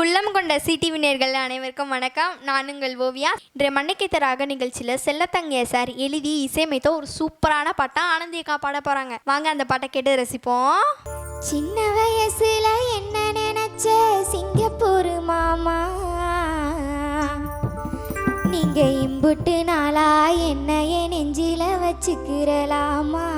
அன்புள்ளம் கொண்ட சிடிவி நேர்கள் அனைவருக்கும் வணக்கம். நான் உங்கள் ஓவியா. இன்றைய மண்ணைக்கித்தராக நிகழ்ச்சியில் செல்லத்தங்கைய சார் எழுதி இசையமைத்த ஒரு சூப்பரான பாட்டாக ஆனந்தியக்கா பாட போகிறாங்க வாங்க அந்த பாட்டை கேட்டு ரசிப்போம். சின்ன வயசுல என்ன நினைச்ச சிங்கப்பூர் மாமா? நீங்க இம்புட்டு நாளா என்ன என் நெஞ்சில வச்சுக்கிறலாமா?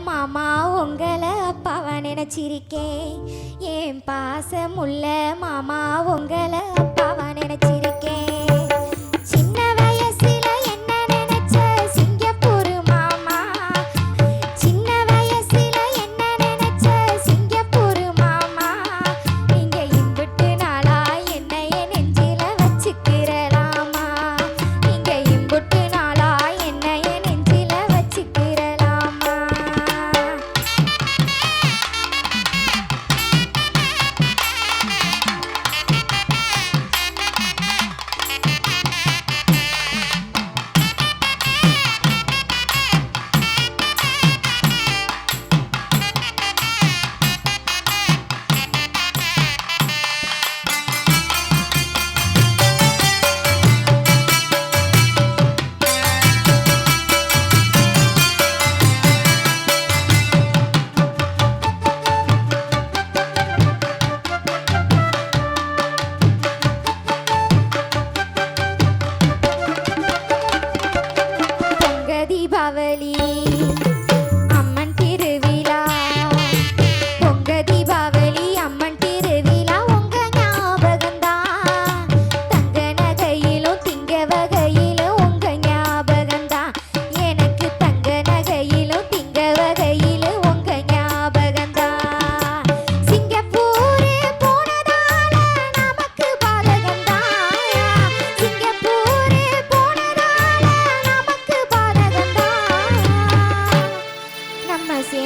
மாமா உங்களை அப்பாவா நினச்சிருக்கேன். என் பாசம் உள்ள மாமா உங்களை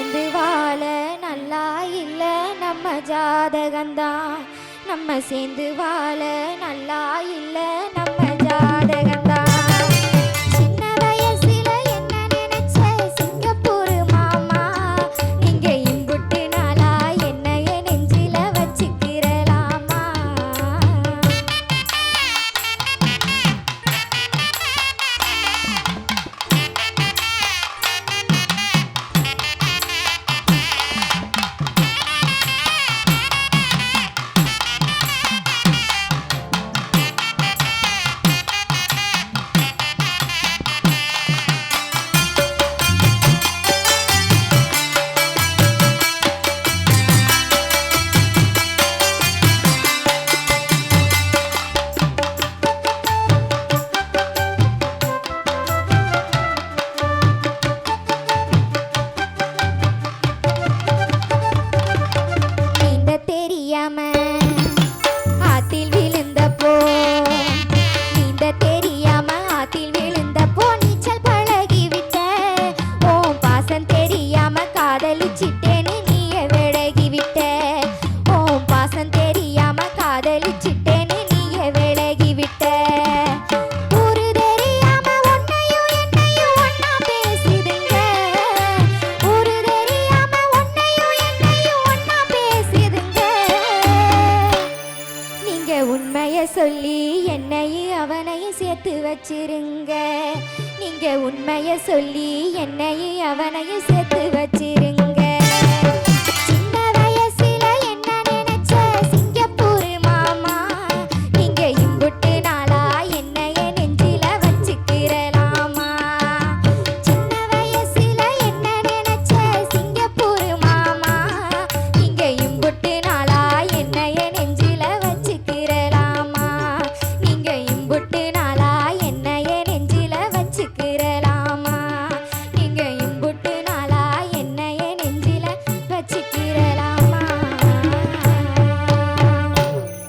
சேர்ந்து வாழ நல்லா இல்லை நம்ம ஜாதகந்தான் நம்ம சேர்ந்து வாழ நல்லா இல்லை நம்ம சொல்லி என்னையும் அவனையும் சேர்த்து வச்சிருங்க. நீங்க உண்மைய சொல்லி என்னையும் அவனையும் சேர்த்து வச்சிருங்க.